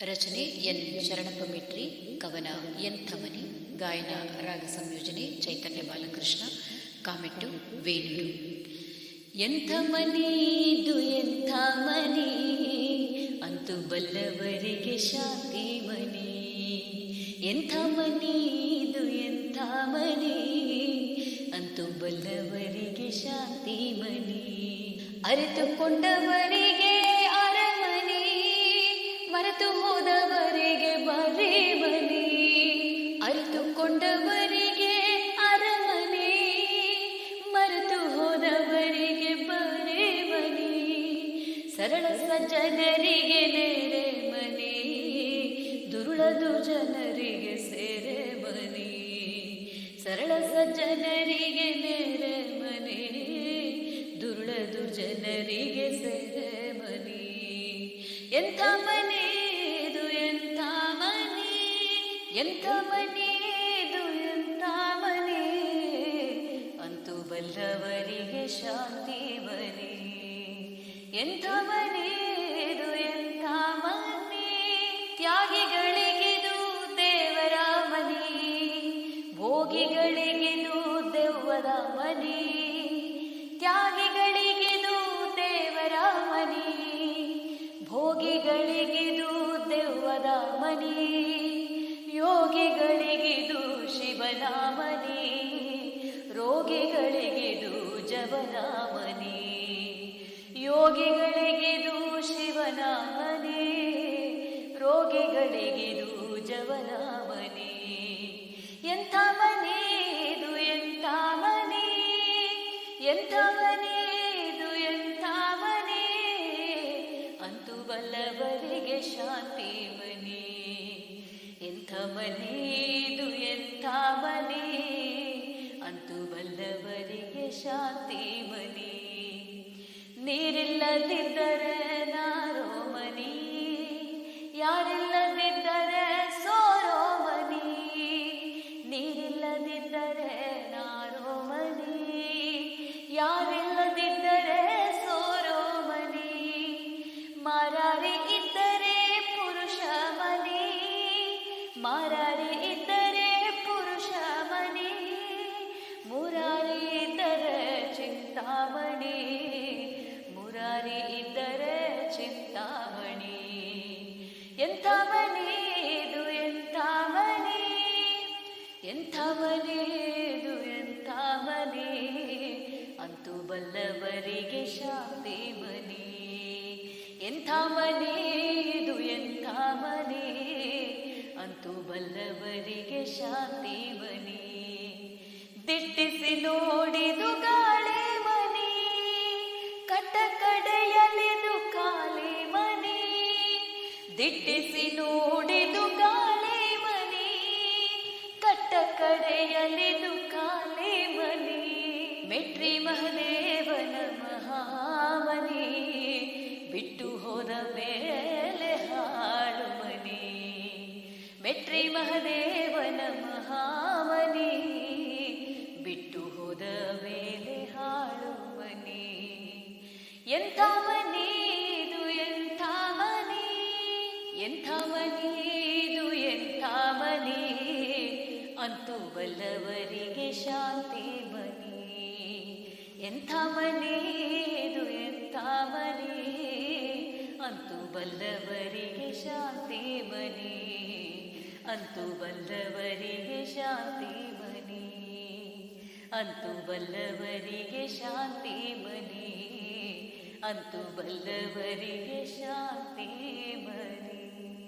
ರಚನೆ ಎನ್ ಶರಣಪ್ಪ ಮಿಟ್ರಿ ಕವನ ಎನ್ ಥಮನಿ ಗಾಯನ ರಾಗ ಸಂಯೋಜನೆ ಚೈತನ್ಯ ಬಾಲಕೃಷ್ಣ, ಕಾಮೆಟ್ಟು ವೇಣೂರು ಎಂಥ ಮನಿ ಇದು ಎಂಥ ಮನಿ ಅಂತೂ ಬಲ್ಲವರಿಗೆ ಶಾಂತಿ ಮನಿ. ಎಂಥ ಮನಿ ಇದು ಎಂಥ ಮನಿ ಅಂತೂ ಬಲ್ಲವರಿಗೆ ಶಾಂತಿ ಮನಿ. ಅರಿತುಕೊಂಡವರಿಗೆ ಅರಮನೆ ಮರೆತು ಹೋದವರಿಗೆ ಬರೇ ಮನೆ ಅರಿತುಕೊಂಡವರಿಗೆ ಅರಮನೆ. ಮರೆತು ಹೋದವರಿಗೆ ಬರೇ ಮನೆ ಸರಳ ಸಜ್ಜನರಿಗೆ ನೇರೆ ಮನೆ. ದುರುಳದು ಜನರಿಗೆ ಸೇರೆ ಬನಿ ಸರಳ ಸಜ್ಜನರಿಗೆ ನೇರೆ ಮನೆ. ದುರುಳದು ಜನರಿಗೆ ಸೇರೆ ಬನಿ ಎಂಥ ಮನೆ ಎಂಥ ಮನೆ ಎಂಥ ಮನೆ ಅಂತೂ ಬಲ್ಲವರಿಗೆ ಶಾಂತಿ ಬರಿ ಎಂಥ ಮನೆ ಇದು ಎಂಥ ಮನೆ ತ್ಯಾಗಿಗಳಿಗಿದು ದೇವರ ಮನೆ ಭೋಗಿಗಳಿಗಿದು ದೇವರ ಮನೆ ತ್ಯಾಗಿಗಳಿಗಿದು ದೇವರ ಮನೆ ಭೋಗಿಗಳಿಗಿದು ದೇವರ ಮನೆ ಶಿವನ ರೋಗಿಗಳಿಗೆದು ರೋಗಿಗಳಿಗಿದು ಯೋಗಿಗಳಿಗೆದು ಮನೆ ಯೋಗಿಗಳಿಗಿದು ಶಿವನಾಮನಿ ಮನೆ ರೋಗಿಗಳಿಗಿದು ಜವನ ಮನೆ ಎಂಥ ಮನೆ ಇದು, ಎಂಥ ಮನೆ? ಎಂಥ ಮನೆ ಇದು, ಎಂಥ ಮನೆ? ಅಂತೂ ಬಲ್ಲವರಿಗೆ ಶಾಂತಿ ಮನೆ. ಎಂಥ ಮನೆ ಇದು ಎಂಥ ಮನೆ ಅಂತೂ ಬಲ್ಲವರಿಗೆ ಶಾಂತಿ ಮನೆ ನೀರಿಲ್ಲದಿದ್ದರೆ ನಾರೋ ಮನಿ ಯಾರಿಲ್ಲದಿದ್ದರೆ ಸೋರೋ ಮನಿ ನೀರಿಲ್ಲದಿದ್ದರೆ ನಾರೋ ಮನಿ ಯಾರಿಲ್ಲದಿದ್ದರೆ ಸೋರೋ ಮನಿ ಮಾರಾರಿ ಇದ್ದರೆ ಪುರುಷ ಮನಿ ಮಾರಾರಿ ಎಂಥ ಮನೆ ಇದು ಎಂಥ ಮನೆ ಅಂತೂ ಬಲ್ಲವರಿಗೆ ಶಾಂತಿ ಮನೆ ದಿಟ್ಟಿಸಿ ನೋಡಿದು ಗಾಳಿ ಮನೆ ಕಟ್ಟ ಕಡೆಯಲಿದು ಕಾಲಿ ಮನೆ ದಿಟ್ಟಿಸಿ ನೋಡಿದು ಗಾಳಿ ಮನೆ ಕಟ್ಟ ಕಡೆಯಲಿದು ಕಾಲಿ ಮನೆ ಮೆಟ್ರಿ ಮಹದೇವನ ಮಹಾಮನಿ ಹೋದ ಮೇಲೆ ಹಾಳು ಮನೆ. ಮೆಟ್ರಿ ಮಹದೇವನ ಮಹಾಮನಿ. ಬಿಟ್ಟು ಹೋದ ಮೇಲೆ ಹಾಳು ಮನೆ. ಎಂಥ ಮನೆ ಇದು, ಎಂಥ ಮನಿ? ಎಂಥ ಮನೆ ಇದು, ಎಂಥ ಮನಿ? ಅಂತೂ ಬಲ್ಲವರಿಗೆ ಶಾಂತಿ ಮನಿ. ಎಂಥ ಮನೀದು ಎಂಥ ಮನೆ? ಅಂತೂ ಬಲ್ಲವರಿಗೆ ಶಾಂತಿ ಮನೆ ಅಂತೂ ಬಲ್ಲವರಿಗೆ ಶಾಂತಿ ಮನೆ ಅಂತೂ ಬಲ್ಲವರಿಗೆ ಶಾಂತಿ ಮನೆ ಅಂತೂ ಬಲ್ಲವರಿಗೆ ಶಾಂತಿ ಮನೆ